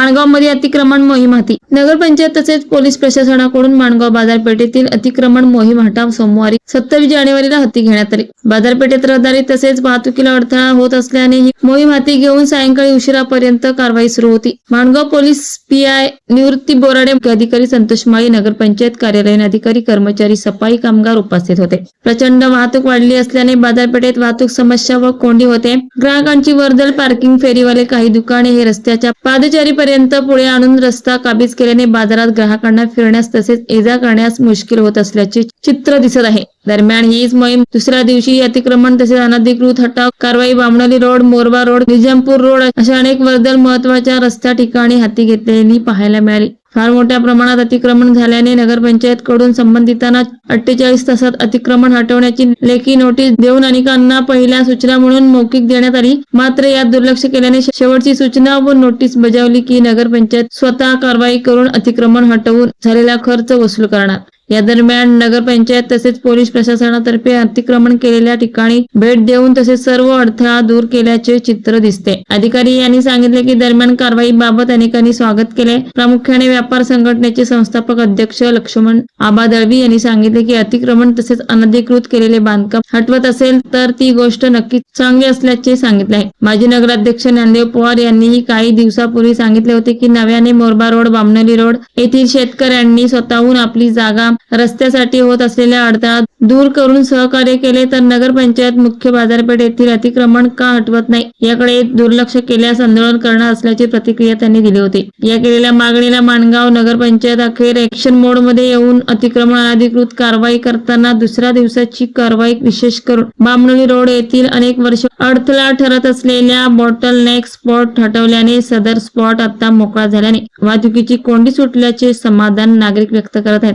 माणगावमध्ये अतिक्रमण मोहीम हाती. नगरपंचायत तसेच पोलीस प्रशासनाकडून माणगाव बाजारपेठेतील अतिक्रमण मोहीम हटाव सोमवारी सत्तावीस जानेवारीला हाती घेण्यात आली. बाजारपेठेत रहदारी तसेच वाहतुकीला अडथळा होत असल्याने ही मोहीम हाती घेऊन सायंकाळी उशिरापर्यंत कारवाई सुरू होती. माणगाव पोलीस पीआय निवृत्ती बोराडे अधिकारी संतोष माळी नगरपंचायत कार्यालयीन अधिकारी कर्मचारी सफाई कामगार उपस्थित होते. प्रचंड वाहतूक वाढली असल्याने बाजारपेठेत वाहतूक समस्या व कोंडी होते. ग्राहकांची वर्दल पार्किंग फेरीवाले काही दुकाने हे रस्त्याच्या पादचारी पर्यंत पुढे आणून रस्ता काबीज केल्याने बाजारात ग्राहकांना फिरण्यास तसेच ये करण्यास मुश्किल होत असल्याचे चित्र दिसत आहे. दरम्यान हीच मोहीम दुसऱ्या दिवशी अतिक्रमण तसेच अनधिकृत हटाव कारवाई Bamanli road Morba road Nizampur road अशा अनेक वर्दल महत्त्वाच्या रस्त्या ठिकाणी हाती घेतलेली पाहायला मिळाली. फार मोठ्या प्रमाणात अतिक्रमण झाल्याने नगरपंचायत कडून संबंधितांना अठ्ठेचाळीस तासात अतिक्रमण हटवण्याची लेखी नोटीस देऊन अनेकांना पहिल्या सूचना म्हणून मौखिक देण्यात आली. मात्र यात दुर्लक्ष केल्याने शेवटची सूचना व नोटीस बजावली की नगरपंचायत स्वतः कारवाई करून अतिक्रमण हटवून झालेला खर्च वसूल करणार. या दरम्यान नगरपंचायत तसेच पोलीस प्रशासनातर्फे अतिक्रमण केलेल्या ठिकाणी भेट देऊन तसेच सर्व अडथळा दूर केल्याचे चित्र दिसते. अधिकारी यांनी सांगितले की दरम्यान कारवाई बाबत अनेकांनी स्वागत केले. प्रामुख्याने व्यापार संघटनेचे संस्थापक अध्यक्ष लक्ष्मण आबा दळवी यांनी सांगितले की अतिक्रमण तसेच अनधिकृत केलेले बांधकाम हटवत असेल तर ती गोष्ट नक्कीच चांगली असल्याचे सांगितले आहे. माजी नगराध्यक्ष ज्ञानदेव पवार यांनीही काही दिवसापूर्वी सांगितले होते की नव्याने मोरबा रोड बामनली रोड येथील शेतकऱ्यांनी स्वतःहून आपली जागा रस्त्यासाठी होत असलेल्या अडथळा दूर करून सहकार्य केले तर नगरपंचायत मुख्य बाजारपेठ येथील अतिक्रमण का हटवत नाही? याकडे दुर्लक्ष केल्यास आंदोलन करणार असल्याची प्रतिक्रिया त्यांनी दिली होती. या केलेल्या मागणीला माणगाव नगरपंचायत अखेर ऍक्शन मोडमध्ये येऊन अतिक्रमण अनधिकृत कारवाई करताना दुसऱ्या दिवसाची कारवाई विशेष करून बामणोली रोड येथील अनेक वर्ष अडथळा ठरत असलेल्या बॉटल नेक स्पॉट हटवल्याने सदर स्पॉट आता मोकळा झाल्याने वाहतुकीची कोंडी सुटल्याचे समाधान नागरिक व्यक्त करत आहेत.